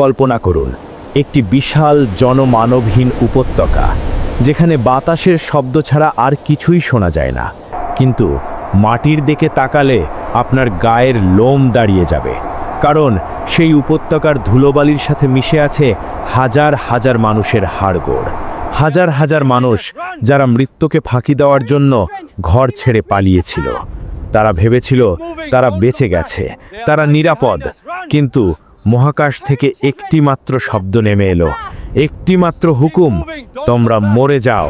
কল্পনা করুন। একটি বিশাল জনমানবহীন উপত্যকা, যেখানে বাতাসের শব্দ ছাড়া আর কিছুই শোনা যায় না। কিন্তু মাটির দিকে তাকালে আপনার গায়ের লোম দাঁড়িয়ে যাবে, কারণ সেই উপত্যকার ধুলোবালির সাথে মিশে আছে হাজার হাজার মানুষের হাড়গোড়, হাজার হাজার মানুষ যারা মৃত্যুকে ফাঁকি দেওয়ার জন্য ঘর ছেড়ে পালিয়েছিল। তারা ভেবেছিল তারা বেঁচে গেছে, তারা নিরাপদ, কিন্তু মহাকাশ থেকে একটি মাত্র শব্দ নেমে এলো। একটি মাত্র হুকুম, তোমরা মরে যাও।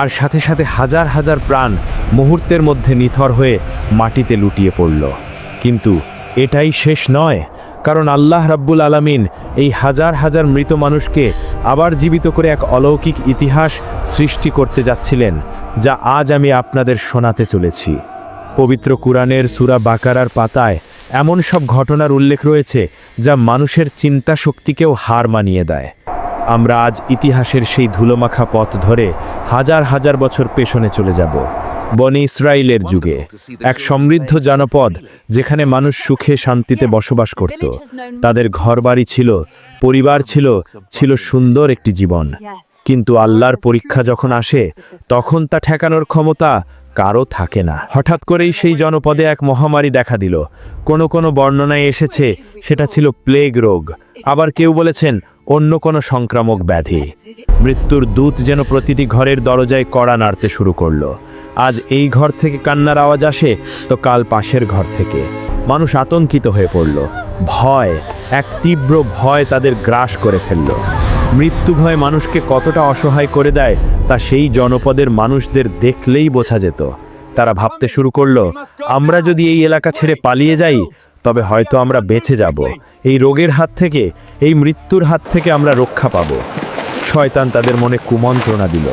আর সাথে সাথে হাজার হাজার প্রাণ মুহূর্তের মধ্যে নিথর হয়ে মাটিতে লুটিয়ে পড়ল। কিন্তু এটাই শেষ নয়, কারণ আল্লাহ রাব্বুল আলামিন এই হাজার হাজার মৃত মানুষকে আবার জীবিত করে এক অলৌকিক ইতিহাস সৃষ্টি করতে যাচ্ছিলেন, যা আজ আমি আপনাদের শোনাতে চলেছি। পবিত্র কুরআনের সূরা বাকারার পাতায় এমন সব ঘটনার উল্লেখ রয়েছে যা মানুষের চিন্তা শক্তিকেও হার মানিয়ে দেয়। আমরা আজ ইতিহাসের সেই ধুলোমাখা পথ ধরে হাজার হাজার বছর পেছনে চলে যাব। বনে ইসরায়েলের যুগে, এক সমৃদ্ধ জনপদ যেখানে মানুষ সুখে শান্তিতে বসবাস করত। তাদের ঘরবাড়ি ছিল, পরিবার ছিল ছিল সুন্দর একটি জীবন। কিন্তু আল্লাহর পরীক্ষা যখন আসে, তখন তা ঠেকানোর ক্ষমতা কারও থাকে না। হঠাৎ করেই সেই জনপদে এক মহামারী দেখা দিল। কোনো কোনো বর্ণনায় এসেছে সেটা ছিল প্লেগ রোগ। আবার কেউ বলেছেন অন্য কোনো সংক্রামক ব্যাধি। মৃত্যুর দূত যেন প্রতিটি ঘরের দরজায় কড়া নাড়তে শুরু করল। আজ এই ঘর থেকে কান্নার আওয়াজ আসে তো কাল পাশের ঘর থেকে। মানুষ আতঙ্কিত হয়ে পড়ল। ভয়, এক তীব্র ভয় তাদের গ্রাস করে ফেলল। মৃত্যু ভয় মানুষকে কতটা অসহায় করে দেয়, তা সেই জনপদের মানুষদের দেখলেই বোঝা যেত। তারা ভাবতে শুরু করল, আমরা যদি এই এলাকা ছেড়ে পালিয়ে যাই, তবে হয়তো আমরা বেঁচে যাব। এই রোগের হাত থেকে, এই মৃত্যুর হাত থেকে আমরা রক্ষা পাব। শয়তান তাদের মনে কুমন্ত্রণা দিল।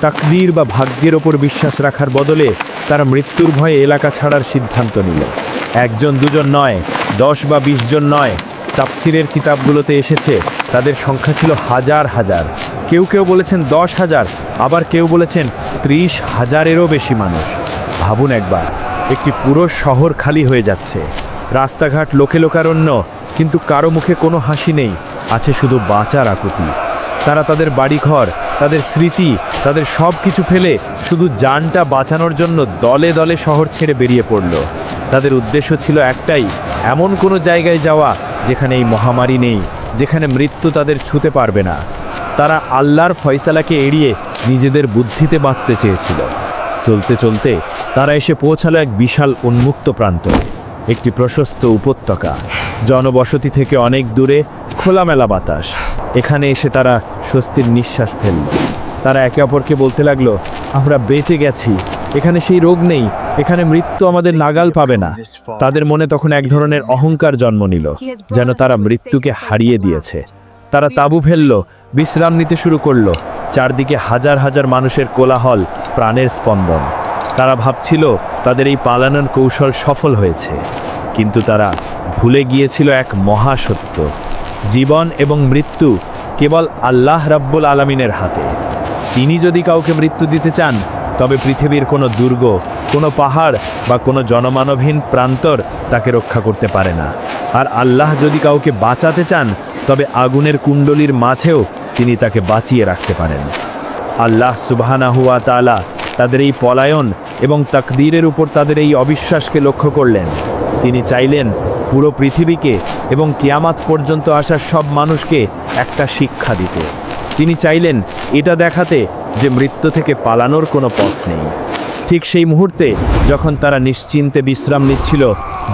তাকদীর বা ভাগ্যের ওপর বিশ্বাস রাখার বদলে তারা মৃত্যুর ভয়ে এলাকা ছাড়ার সিদ্ধান্ত নিল। একজন দুজন নয়, দশ বা বিশ জন নয় তাফসিরের কিতাবগুলোতে এসেছে, তাদের সংখ্যা ছিল হাজার হাজার। কেউ কেউ বলেছেন দশ হাজার, আবার কেউ বলেছেন ত্রিশ হাজারেরও বেশি মানুষ। ভাবুন একবার, একটি পুরো শহর খালি হয়ে যাচ্ছে। রাস্তাঘাট লোকে লোকারণ্য, কিন্তু কারও মুখে কোনো হাসি নেই, আছে শুধু বাঁচার আকুতি। তারা তাদের বাড়িঘর, তাদের স্মৃতি, তাদের সব কিছু ফেলে শুধু যানটা বাঁচানোর জন্য দলে দলে শহর ছেড়ে বেরিয়ে পড়ল। তাদের উদ্দেশ্য ছিল একটাই এমন কোনো জায়গায় যাওয়া যেখানে এই মহামারী নেই, যেখানে মৃত্যু তাদের ছুতে পারবে না। তারা আল্লাহর ফয়সালাকে এড়িয়ে নিজেদের বুদ্ধিতে বাঁচতে চেয়েছিল। চলতে চলতে তারা এসে পৌঁছালো এক বিশাল উন্মুক্ত প্রান্ত, একটি প্রশস্ত উপত্যকা, জনবসতি থেকে অনেক দূরে খোলামেলা বাতাস। এখানে এসে তারা স্বস্তির নিঃশ্বাস ফেলল। তারা একে অপরকে বলতে লাগল, আমরা বেঁচে গেছি এখানে সেই রোগ নেই, এখানে মৃত্যু আমাদের নাগাল পাবে না। তাদের মনে তখন এক ধরনের অহংকার জন্ম নিল, যেন তারা মৃত্যুকে হারিয়ে দিয়েছে। তারা তাবু ফেলল, বিশ্রাম নিতে শুরু করল। চারদিকে হাজার হাজার মানুষের কোলাহল, প্রাণের স্পন্দন। তারা ভাবছিল তাদের এই পালানোর কৌশল সফল হয়েছে, কিন্তু তারা ভুলে গিয়েছিল এক মহাসত্য। জীবন এবং মৃত্যু কেবল আল্লাহ রাব্বুল আলমিনের হাতে। তিনি যদি কাউকে মৃত্যু দিতে চান তবে পৃথিবীর কোনো দুর্গ, কোনো পাহাড় বা কোনো জনমানবহীন প্রান্তর তাকে রক্ষা করতে পারে না। আর আল্লাহ যদি কাউকে বাঁচাতে চান, তবে আগুনের কুণ্ডলীর মাঝেও তিনি তাকে বাঁচিয়ে রাখতে পারেন। আল্লাহ সুবাহানাহুয়া তালা তাদের এই পলায়ন এবং তাকদীরের উপর তাদের এই অবিশ্বাসকে লক্ষ্য করলেন। তিনি চাইলেন পুরো পৃথিবীকে এবং কিয়ামাত পর্যন্ত আসা সব মানুষকে একটা শিক্ষা দিতে। তিনি চাইলেন এটা দেখাতে যে মৃত্যু থেকে পালানোর কোনো পথ নেই। ঠিক সেই মুহূর্তে যখন তারা নিশ্চিন্তে বিশ্রাম নিচ্ছিল,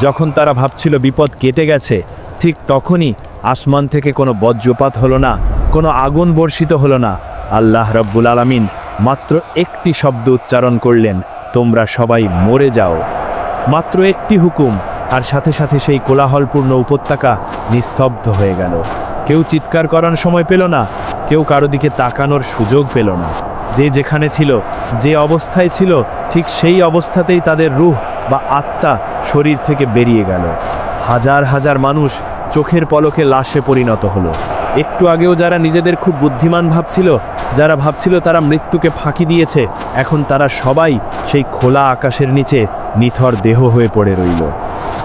যখন তারা ভাবছিল বিপদ কেটে গেছে, ঠিক তখনই আসমান থেকে কোনো বজ্রপাত হলো না, কোনো আগুন বর্ষিত হলো না। আল্লাহ রব্বুল আলামিন মাত্র একটি শব্দ উচ্চারণ করলেন, তোমরা সবাই মরে যাও। মাত্র একটি হুকুম, আর সাথে সাথে সেই কোলাহলপূর্ণ উপত্যকা নিস্তব্ধ হয়ে গেল। কেউ চিৎকার করার সময় পেল না, কেউ কারও দিকে তাকানোর সুযোগ পেল না। যে যেখানে ছিল, যে অবস্থায় ছিল, ঠিক সেই অবস্থাতেই তাদের রুহ বা আত্মা শরীর থেকে বেরিয়ে গেল। হাজার হাজার মানুষ চোখের পলকে লাশে পরিণত হলো। একটু আগেও যারা নিজেদের খুব বুদ্ধিমান ভাবছিল, যারা ভাবছিল তারা মৃত্যুকে ফাঁকি দিয়েছে, এখন তারা সবাই সেই খোলা আকাশের নিচে নিথর দেহ হয়ে পড়ে রইল।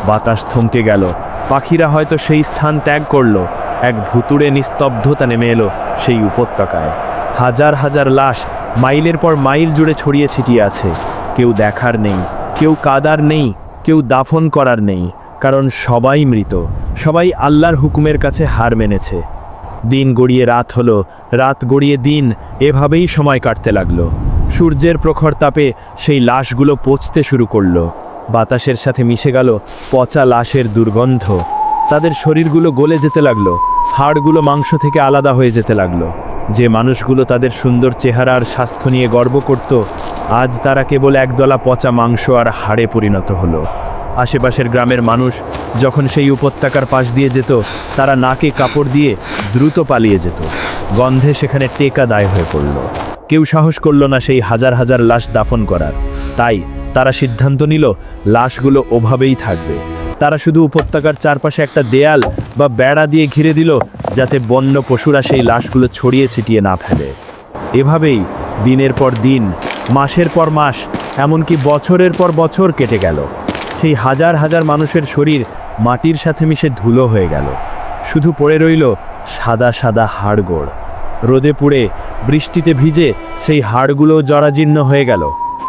বাতাস থমকে গেল। পাখিরা হয়তো সেই স্থান ত্যাগ করল। এক ভুতুড়ে নিস্তব্ধতা নেমে এলো সেই উপত্যকায়। হাজার হাজার লাশ মাইলের পর মাইল জুড়ে ছড়িয়ে ছিটিয়ে আছে। কেউ দেখার নেই, কেউ কাদার নেই, কেউ দাফন করার নেই, কারণ সবাই মৃত, সবাই আল্লাহর হুকুমের কাছে হার মেনেছে। দিন গড়িয়ে রাত হলো, রাত গড়িয়ে দিন এভাবেই সময় কাটতে লাগল। সূর্যের প্রখর তাপে সেই লাশগুলো পচতে শুরু করল। বাতাসের সাথে মিশে গেল পচা লাশের দুর্গন্ধ। তাদের শরীরগুলো গলে যেতে লাগল, হাড়গুলো মাংস থেকে আলাদা হয়ে যেতে লাগল। যে মানুষগুলো তাদের সুন্দর চেহারা আর স্বাস্থ্য নিয়ে গর্ব করত, আজ তারা কেবল একদলা পচা মাংস আর হাড়ে পরিণত হলো। আশেপাশের গ্রামের মানুষ যখন সেই উপত্যকার পাশ দিয়ে যেত, তারা নাকে কাপড় দিয়ে দ্রুত পালিয়ে যেত। গন্ধে সেখানে টেকা দায় হয়ে পড়ল। কেউ সাহস করল না সেই হাজার হাজার লাশ দাফন করার। তাই তারা সিদ্ধান্ত নিল, লাশগুলো ওভাবেই থাকবে। তারা শুধু উপত্যকার চারপাশে একটা দেয়াল বা বেড়া দিয়ে ঘিরে দিল যাতে বন্য পশুরা সেই লাশগুলো ছড়িয়ে ছিটিয়ে না ফেলে। এভাবেই দিনের পর দিন, মাসের পর মাস, এমনকি বছরের পর বছর কেটে গেল। সেই হাজার হাজার মানুষের শরীর মাটির সাথে মিশে ধুলো হয়ে গেল। শুধু পড়ে রইল সাদা সাদা হাড়গোড়। রোদে পুড়ে বৃষ্টিতে ভিজে সেই হাড়গুলো জরাজীর্ণ হয়ে গেল।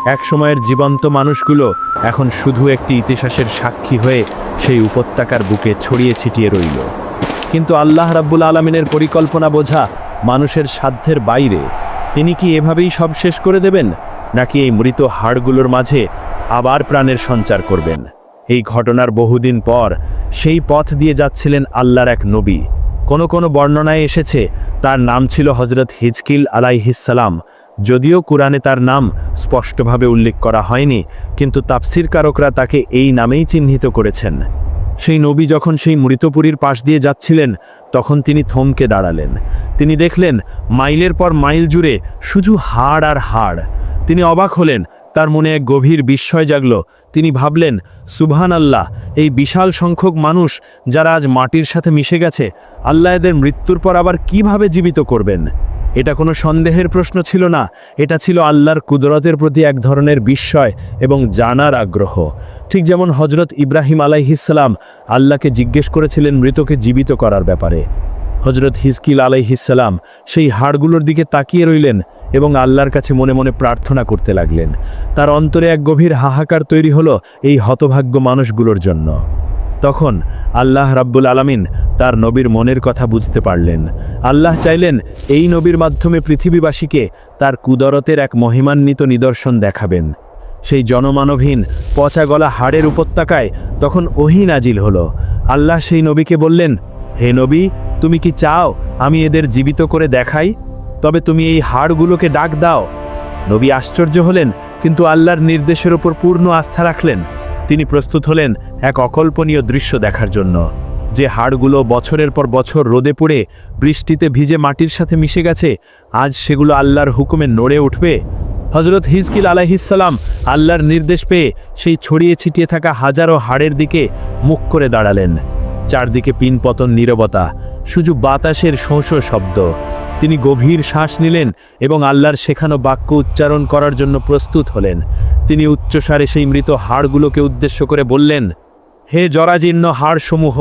এক সময়ের জীবন্ত মানুষগুলো এখন শুধু একটি ইতিহাসের সাক্ষী হয়ে সেই উপত্যকার বুকে ছড়িয়ে ছিটিয়ে রইল। কিন্তু আল্লাহ রাব্বুল আলমিনের পরিকল্পনা বোঝা মানুষের সাধ্যের বাইরে। তিনি কি এভাবেই সব শেষ করে দেবেন, নাকি এই মৃত হাড়গুলোর মাঝে আবার প্রাণের সঞ্চার করবেন? এই ঘটনার বহুদিন পর সেই পথ দিয়ে যাচ্ছিলেন আল্লাহর এক নবী। কোনো কোনো বর্ণনায় এসেছে, তার নাম ছিল হজরত হিজকিল আলাইহিসালাম যদিও কুরআনে তার নাম স্পষ্টভাবে উল্লেখ করা হয়নি, কিন্তু তাফসির কারকরা তাকে এই নামেই চিহ্নিত করেছেন। সেই নবী যখন সেই মৃতপুরীর পাশ দিয়ে যাচ্ছিলেন, তখন তিনি থমকে দাঁড়ালেন। তিনি দেখলেন, মাইলের পর মাইল জুড়ে শুধু হাড় আর হাড়। তিনি অবাক হলেন, তার মনে এক গভীর বিস্ময় জাগল। তিনি ভাবলেন সুবহান আল্লাহ এই বিশাল সংখ্যক মানুষ যারা আজ মাটির সাথে মিশে গেছে, আল্লাহ এদের মৃত্যুর পর আবার কীভাবে জীবিত করবেন? এটা কোনো সন্দেহের প্রশ্ন ছিল না। এটা ছিল আল্লাহর কুদরতের প্রতি এক ধরনের বিস্ময় এবং জানার আগ্রহ। ঠিক যেমন হজরত ইব্রাহিম আলাইহিসাল্লাম আল্লাহকে জিজ্ঞেস করেছিলেন মৃতকে জীবিত করার ব্যাপারে। হজরত হিজকিল আলাইহিসাল্লাম সেই হাড়গুলোর দিকে তাকিয়ে রইলেন এবং আল্লাহর কাছে মনে মনে প্রার্থনা করতে লাগলেন। তার অন্তরে এক গভীর হাহাকার তৈরি হলো এই হতভাগ্য মানুষগুলোর জন্য। তখন আল্লাহ রাব্বুল আলামিন তার নবীর মনের কথা বুঝতে পারলেন। আল্লাহ চাইলেন এই নবীর মাধ্যমে পৃথিবীবাসীকে তার কুদরতের এক মহিমান্বিত নিদর্শন দেখাবেন। সেই জনমানবহীন পচা গলা হাড়ের উপত্যকায় তখন ওহি নাজিল হলো। আল্লাহ সেই নবীকে বললেন, হে নবী, তুমি কি চাও আমি এদের জীবিত করে দেখাই? তবে তুমি এই হাড়গুলোকে ডাক দাও। নবী আশ্চর্য হলেন, কিন্তু আল্লাহর নির্দেশের ওপর পূর্ণ আস্থা রাখলেন। তিনি প্রস্তুত হলেন এক অকল্পনীয় দৃশ্য দেখার জন্য, যে হাড়গুলো বছরের পর বছর রোদে পড়ে বৃষ্টিতে ভিজে মাটির সাথে মিশে গেছে, আজ সেগুলো আল্লাহর হুকুমে নড়ে উঠবে। হজরত হিজকিল আলাইহিসাল্লাম আল্লাহর নির্দেশ পেয়ে সেই ছড়িয়ে ছিটিয়ে থাকা হাজারো হাড়ের দিকে মুখ করে দাঁড়ালেন। চারদিকে পিনপতন নীরবতা, শুধু বাতাসের শোঁস শব্দ। তিনি গভীর শ্বাস নিলেন এবং আল্লাহর শেখানো বাক্য উচ্চারণ করার জন্য প্রস্তুত হলেন। তিনি উচ্চস্বরে সেই মৃত হাড়গুলোকে উদ্দেশ্য করে বললেন, হে জরাজীর্ণ হাড়সমূহ,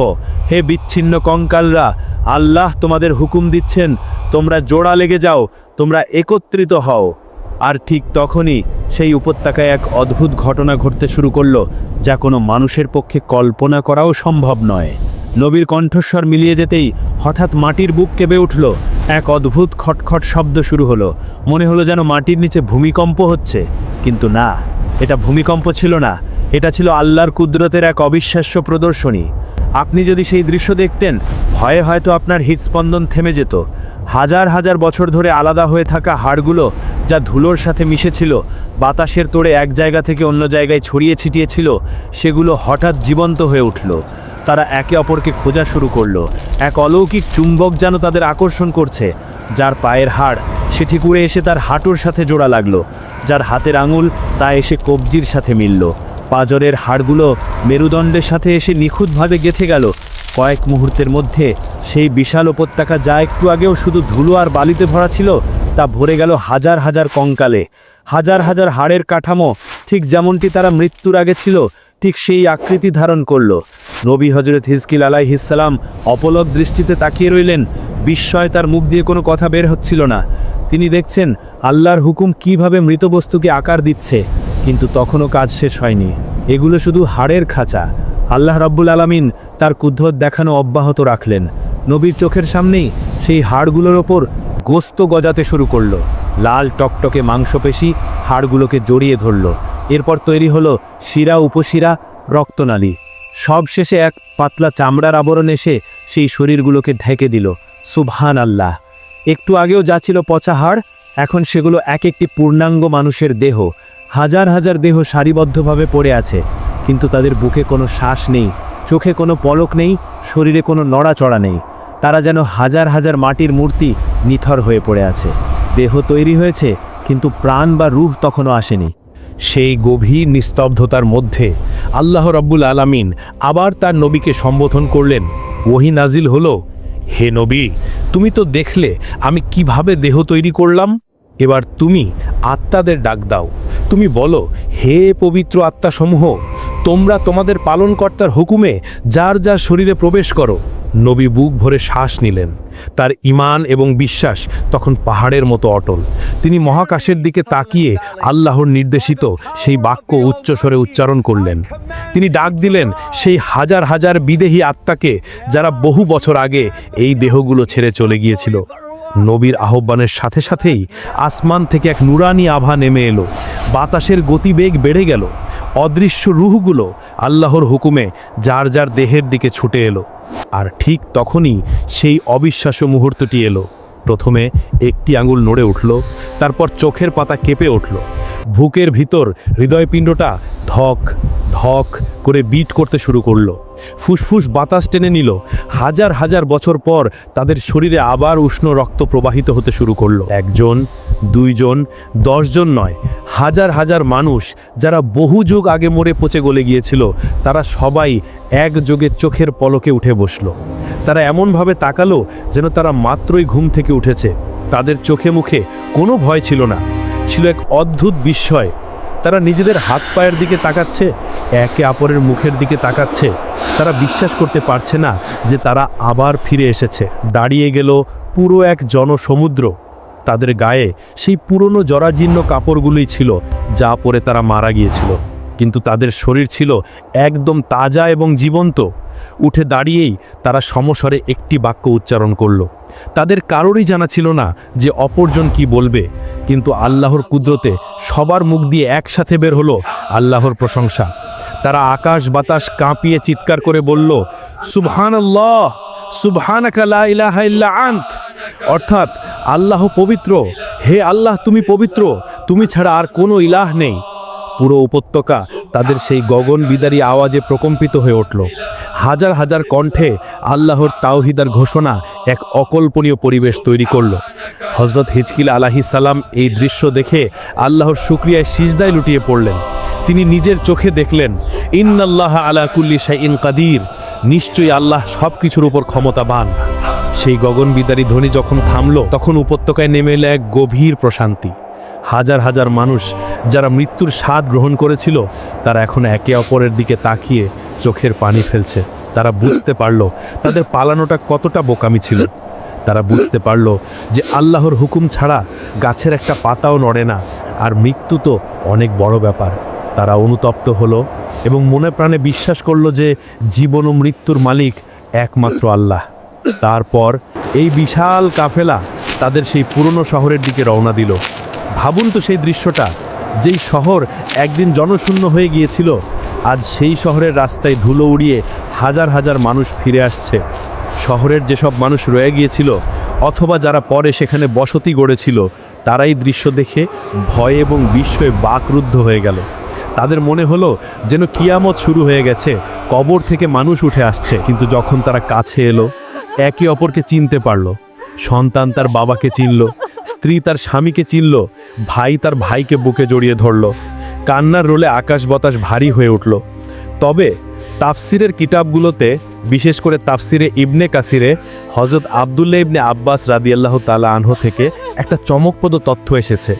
হে বিচ্ছিন্ন কঙ্কালরা, আল্লাহ তোমাদের হুকুম দিচ্ছেন, তোমরা জোড়া লেগে যাও, তোমরা একত্রিত হও। আর ঠিক তখনই সেই উপত্যকায় এক অদ্ভুত ঘটনা ঘটতে শুরু করল, যা কোনো মানুষের পক্ষে কল্পনা করাও সম্ভব নয়। নবীর কণ্ঠস্বর মিলিয়ে যেতেই হঠাৎ মাটির বুক কেঁপে উঠল। এক অদ্ভুত খটখট শব্দ শুরু হলো। মনে হলো যেন মাটির নিচে ভূমিকম্প হচ্ছে। কিন্তু না, এটা ভূমিকম্প ছিল না। এটা ছিল আল্লাহর কুদরতের এক অবিশ্বাস্য প্রদর্শনী। আপনি যদি সেই দৃশ্য দেখতেন, ভয়ে হয়তো আপনার হৃদস্পন্দন থেমে যেত। হাজার হাজার বছর ধরে আলাদা হয়ে থাকা হাড়গুলো যা ধুলোর সাথে মিশেছিল, বাতাসের তোড়ে এক জায়গা থেকে অন্য জায়গায় ছড়িয়ে ছিটিয়েছিল, সেগুলো হঠাৎ জীবন্ত হয়ে উঠল। তারা একে অপরকে খোঁজা শুরু করল। এক অলৌকিক চুম্বক যেন তাদের আকর্ষণ করছে, যার পায়ের হাড় সেটি কুড়ে এসে তার হাঁটুর সাথে জোড়া লাগল, যার হাতের আঙুল তা এসে কবজির সাথে মিলল। পাজরের হাড়গুলো মেরুদণ্ডের সাথে এসে নিখুঁতভাবে গেথে গেল কয়েক মুহূর্তের মধ্যে সেই বিশাল উপত্যকা যা একটু আগেও শুধু ধুলো আর বালিতে ভরা ছিল, তা ভরে গেল হাজার হাজার কঙ্কালে। হাজার হাজার হাড়ের কাঠামো, ঠিক যেমনটি তারা মৃত্যুর আগে ছিল, ঠিক সেই আকৃতি ধারণ করল। নবী হজরত হিজকিল আলাইহিসালাম অপলক দৃষ্টিতে তাকিয়ে রইলেন। বিস্ময় তার মুখ দিয়ে কোনো কথা বের হচ্ছিল না। তিনি দেখছেন, আল্লাহর হুকুম কীভাবে মৃত বস্তুকে আকার দিচ্ছে, কিন্তু তখনও কাজ শেষ হয়নি। এগুলো শুধু হাড়ের খাঁচা। আল্লাহ রাব্বুল আলামিন তার কুদ্ধত দেখানো অব্যাহত রাখলেন। নবীর চোখের সামনেই সেই হাড়গুলোর ওপর গোস্ত গজাতে শুরু করল। লাল টকটকে মাংসপেশি হাড়গুলোকে জড়িয়ে ধরল। এরপর তৈরি হলো শিরা উপশিরা রক্তনালী। সব শেষে এক পাতলা চামড়ার আবরণ এসে সেই শরীরগুলোকে ঢেকে দিল। সুবহান আল্লাহ একটু আগেও যা ছিল পচা হাড়, এখন সেগুলো এক একটি পূর্ণাঙ্গ মানুষের দেহ। হাজার হাজার দেহ সারিবদ্ধভাবে পড়ে আছে। কিন্তু তাদের বুকে কোনো শ্বাস নেই, চোখে কোনো পলক নেই, শরীরে কোনো নড়াচড়া নেই। তারা যেন হাজার হাজার মাটির মূর্তি নিথর হয়ে পড়ে আছে। দেহ তৈরি হয়েছে, কিন্তু প্রাণ বা রুহ তখনও আসেনি। সেই গভীর নিস্তব্ধতার মধ্যে আল্লাহ রব্বুল আলামিন আবার তার নবীকে সম্বোধন করলেন। ওহি নাজিল হলো, হে নবী, তুমি তো দেখলে আমি কীভাবে দেহ তৈরি করলাম? এবার তুমি আত্মাদের ডাক দাও। তুমি বলো, হে পবিত্র আত্মাসমূহ তোমরা তোমাদের পালনকর্তার হুকুমে যার যার শরীরে প্রবেশ করো। নবী বুক ভরে শ্বাস নিলেন। তার ইমান এবং বিশ্বাস তখন পাহাড়ের মতো অটল। তিনি মহাকাশের দিকে তাকিয়ে আল্লাহর নির্দেশিত সেই বাক্য উচ্চস্বরে উচ্চারণ করলেন। তিনি ডাক দিলেন, সেই হাজার হাজার বিদেহী আত্মাকে যারা বহু বছর আগে এই দেহগুলো ছেড়ে চলে গিয়েছিল। নবীর আহ্বানের সাথে সাথেই আসমান থেকে এক নুরানি আভা নেমে এলো। বাতাসের গতিবেগ বেড়ে গেল। অদৃশ্য রুহগুলো আল্লাহর হুকুমে যার যার দেহের দিকে ছুটে এলো। আর ঠিক তখনই সেই অবিশ্বাস্য মুহূর্তটি এলো। প্রথমে একটি আঙুল নড়ে উঠল, তারপর চোখের পাতা কেঁপে উঠল। বুকের ভিতর হৃদয়পিণ্ডটা ধক ধক করে বিট করতে শুরু করল। ফুসফুস বাতাস টেনে নিল। হাজার হাজার বছর পর তাদের শরীরে আবার উষ্ণ রক্ত প্রবাহিত হতে শুরু করল। একজন, দুইজন, দশজন নয়, হাজার হাজার মানুষ যারা বহু যুগ আগে মরে পচে গলে গিয়েছিল, তারা সবাই একযোগে চোখের পলকে উঠে বসল। তারা এমনভাবে তাকালো যেন তারা মাত্রই ঘুম থেকে উঠেছে। তাদের চোখে মুখে কোনো ভয় ছিল না। ছিল এক অদ্ভুত বিস্ময়। তারা নিজেদের হাত পায়ের দিকে তাকাচ্ছে, একে অপরের মুখের দিকে তাকাচ্ছে। তারা বিশ্বাস করতে পারছে না যে তারা আবার ফিরে এসেছে। দাঁড়িয়ে গেল পুরো এক জনসমুদ্র। তাদের গায়ে সেই পুরনো জরাজীর্ণ কাপড়গুলোই ছিল, যা পরে তারা মারা গিয়েছিল। কিন্তু তাদের শরীর ছিল একদম তাজা এবং জীবন্ত। উঠে দাঁড়িয়েই তারা সমস্বরে একটি বাক্য উচ্চারণ করল। তাদের কারোরই জানা ছিল না যে অপরজন কি বলবে, কিন্তু আল্লাহর কুদরতে সবার মুখ দিয়ে একসাথে বের হলো আল্লাহর প্রশংসা। তারা আকাশ বাতাস কাঁপিয়ে চিৎকার করে বলল সুবহান আল্লাহ আন্ত। অর্থাৎ, আল্লাহ পবিত্র, হে আল্লাহ তুমি পবিত্র, তুমি ছাড়া আর কোনো ইলাহ নেই। পুরো উপত্যকা তাদের সেই গগন বিদারী আওয়াজে প্রকম্পিত হয়ে উঠল। হাজার হাজার কণ্ঠে আল্লাহর তাওহিদার ঘোষণা এক অকল্পনীয় পরিবেশ তৈরি করল। হজরত হিজকিল আলাহি সালাম এই দৃশ্য দেখে আল্লাহর শুক্রিয়ায় সিজদায় লুটিয়ে পড়লেন। তিনি নিজের চোখে দেখলেন, ইন্নাল্লাহ আলা কুল্লি শাইন কাদির। নিশ্চয়ই আল্লাহ সব কিছুর উপর ক্ষমতাবান। সেই গগন বিদারী ধ্বনি যখন থামল, তখন উপত্যকায় নেমে এলো এক গভীর প্রশান্তি। হাজার হাজার মানুষ যারা মৃত্যুর স্বাদ গ্রহণ করেছিল, তারা এখন একে অপরের দিকে তাকিয়ে চোখের পানি ফেলছে। তারা বুঝতে পারল তাদের পালানোটা কতটা বোকামি ছিল। তারা বুঝতে পারল যে আল্লাহর হুকুম ছাড়া গাছের একটা পাতাও নড়ে না, আর মৃত্যু তো অনেক বড় ব্যাপার। তারা অনুতপ্ত হলো এবং মনে প্রাণে বিশ্বাস করল যে জীবন ও মৃত্যুর মালিক একমাত্র আল্লাহ। তারপর এই বিশাল কাফেলা তাদের সেই পুরনো শহরের দিকে রওনা দিল। ভাবুন তো সেই দৃশ্যটা। যেই শহর একদিন জনশূন্য হয়ে গিয়েছিল, আজ সেই শহরের রাস্তায় ধুলো উড়িয়ে হাজার হাজার মানুষ ফিরে আসছে। শহরের যেসব মানুষ রয়ে গিয়েছিল, অথবা যারা পরে সেখানে বসতি গড়েছিল, তারাই দৃশ্য দেখে ভয় এবং বিস্ময়ে বাকরুদ্ধ হয়ে গেল। তাদের মনে হলো যেন কিয়ামত শুরু হয়ে গেছে, কবর থেকে মানুষ উঠে আসছে, কিন্তু যখন তারা কাছে এলো, একে অপরকে চিনতে পারল। সন্তান তার বাবাকে চিনল স্ত্রী তার স্বামীকে চিনল, ভাই তার ভাইকে বুকে জড়িয়ে ধরল। কান্নার রোলে আকাশ বাতাস ভারী হয়ে উঠল। তবে তাফসিরের কিতাবগুলোতে, বিশেষ করে তাফসিরে ইবনে কাসিরে হজরত আবদুল্লা ইবনে আব্বাস রাদিয়াল্লাহ তালা আনহ থেকে একটা চমকপ্রদ তথ্য এসেছে।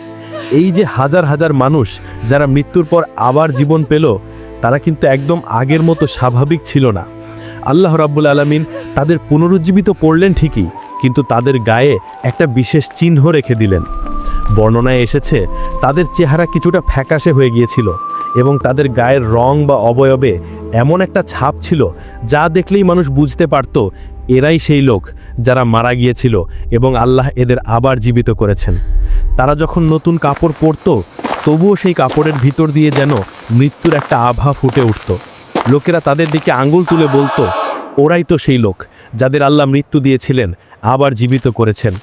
এই যে হাজার হাজার মানুষ যারা মৃত্যুর পর আবার জীবন পেল, তারা কিন্তু একদম আগের মতো স্বাভাবিক ছিল না। আল্লাহ রাব্বুল আলামিন তাদের পুনরুজ্জীবিত পড়লেন ঠিকই কিন্তু তাদের গায়ে একটা বিশেষ চিহ্ন রেখে দিলেন। বর্ণনায় এসেছে, তাদের চেহারা কিছুটা ফ্যাকাশে হয়ে গিয়েছিল এবং তাদের গায়ের রং বা অবয়বে এমন একটা ছাপ ছিল যা দেখলেই মানুষ বুঝতে পারত, এরাই সেই লোক যারা মারা গিয়েছিল এবং আল্লাহ এদের আবার জীবিত করেছেন। তারা যখন নতুন কাপড় পরত, তবুও সেই কাপড়ের ভিতর দিয়ে যেন মৃত্যুর একটা আভা ফুটে উঠত। লোকেরা তাদের দিকে আঙ্গুল তুলে বলতো ওরাই তো সেই লোক যাদের আল্লাহ মৃত্যু দিয়েছিলেন, আবার জীবিত করেছেন।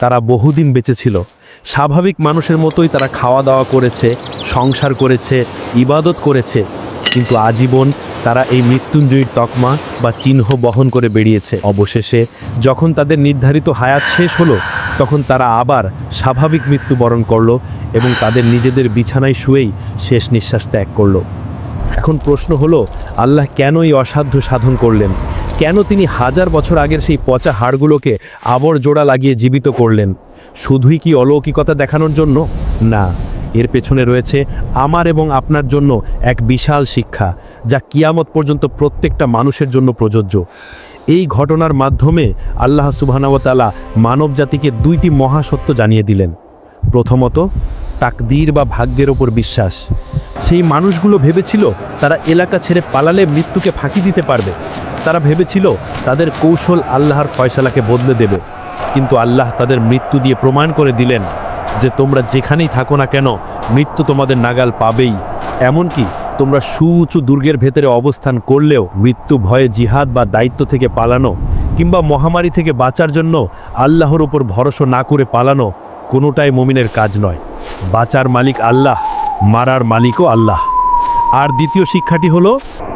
তারা বহুদিন বেঁচে ছিল স্বাভাবিক মানুষের মতোই তারা খাওয়া দাওয়া করেছে, সংসার করেছে, ইবাদত করেছে। কিন্তু আজীবন তারা এই মৃত্যুঞ্জয়ীর তকমা বা চিহ্ন বহন করে বেরিয়েছে অবশেষে যখন তাদের নির্ধারিত হায়াত শেষ হলো, তখন তারা আবার স্বাভাবিক মৃত্যুবরণ করল এবং তাদের নিজেদের বিছানায় শুয়েই শেষ নিঃশ্বাস ত্যাগ করল। এখন প্রশ্ন হলো, আল্লাহ কেন এই অসাধ্য সাধন করলেন? কেন তিনি হাজার বছর আগের সেই পচা হাড়গুলোকে আবর জোড়া লাগিয়ে জীবিত করলেন? শুধুই কি অলৌকিকতা দেখানোর জন্য? না, এর পেছনে রয়েছে আমার এবং আপনার জন্য এক বিশাল শিক্ষা, যা কিয়ামত পর্যন্ত প্রত্যেকটা মানুষের জন্য প্রযোজ্য। এই ঘটনার মাধ্যমে আল্লাহ সুবহানাওয়াতালা মানব জাতিকে দুইটি মহাসত্য জানিয়ে দিলেন। প্রথমত, তাকদীর বা ভাগ্যের ওপর বিশ্বাস। সেই মানুষগুলো ভেবেছিল তারা এলাকা ছেড়ে পালালে মৃত্যুকে ফাঁকি দিতে পারবে। তারা ভেবেছিল তাদের কৌশল আল্লাহর ফয়সালাকে বদলে দেবে। কিন্তু আল্লাহ তাদের মৃত্যু দিয়ে প্রমাণ করে দিলেন যে তোমরা যেখানেই থাকো না কেন, মৃত্যু তোমাদের নাগাল পাবেই। এমনকি তোমরা সুউঁচু দুর্গের ভেতরে অবস্থান করলেও মৃত্যু ভয়ে জিহাদ বা দায়িত্ব থেকে পালানো কিংবা মহামারী থেকে বাঁচার জন্য আল্লাহর ওপর ভরসা না করে পালানো কোনোটাই মমিনের কাজ নয়। বাঁচার মালিক আল্লাহ, মারার মালিকও আল্লাহ। আর দ্বিতীয় শিক্ষাটি হলো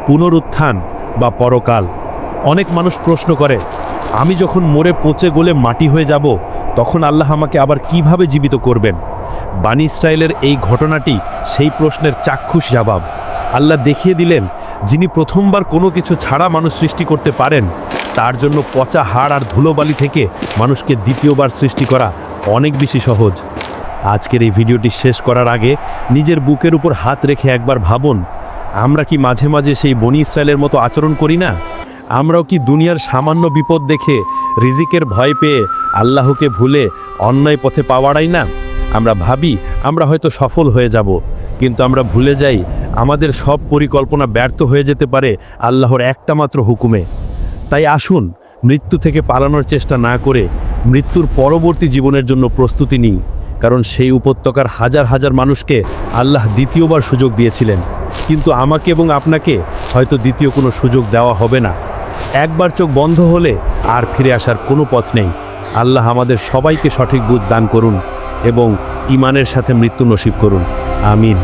পুনরুত্থান বা পরকাল। অনেক মানুষ প্রশ্ন করে, আমি যখন মরে পচে গলে মাটি হয়ে যাব, তখন আল্লাহ আমাকে আবার কীভাবে জীবিত করবেন? বানি ইসরায়েলের এই ঘটনাটি সেই প্রশ্নের চাক্ষুষ জবাব। আল্লাহ দেখিয়ে দিলেন, যিনি প্রথমবার কোনো কিছু ছাড়া মানুষ সৃষ্টি করতে পারেন, তার জন্য পচা হাড় আর ধুলোবালি থেকে মানুষকে দ্বিতীয়বার সৃষ্টি করা অনেক বেশি সহজ। আজকের এই ভিডিওটি শেষ করার আগে নিজের বুকের উপর হাত রেখে একবার ভাবুন, আমরা কি মাঝে মাঝে সেই বনি ইসরায়েলের মতো আচরণ করি না? আমরাও কি দুনিয়ার সামান্য বিপদ দেখে রিজিকের ভয় পেয়ে আল্লাহকে ভুলে অন্যায় পথে পাওয়াড়াই না? আমরা ভাবি, আমরা হয়তো সফল হয়ে যাব, কিন্তু আমরা ভুলে যাই আমাদের সব পরিকল্পনা ব্যর্থ হয়ে যেতে পারে আল্লাহর একটা মাত্র হুকুমে। তাই আসুন মৃত্যু থেকে পালানোর চেষ্টা না করে মৃত্যুর পরবর্তী জীবনের জন্য প্রস্তুতি নিই কারণ সেই উপত্যকার হাজার হাজার মানুষকে আল্লাহ দ্বিতীয়বার সুযোগ দিয়েছিলেন। কিন্তু আমাকে এবং আপনাকে হয়তো দ্বিতীয় কোনো সুযোগ দেওয়া হবে না। একবার চোখ বন্ধ হলে আর ফিরে আসার কোনো পথ নেই। আল্লাহ আমাদের সবাইকে সঠিক বুঝ দান করুন এবং ইমানের সাথে মৃত্যু নসিব করুন। আমিন।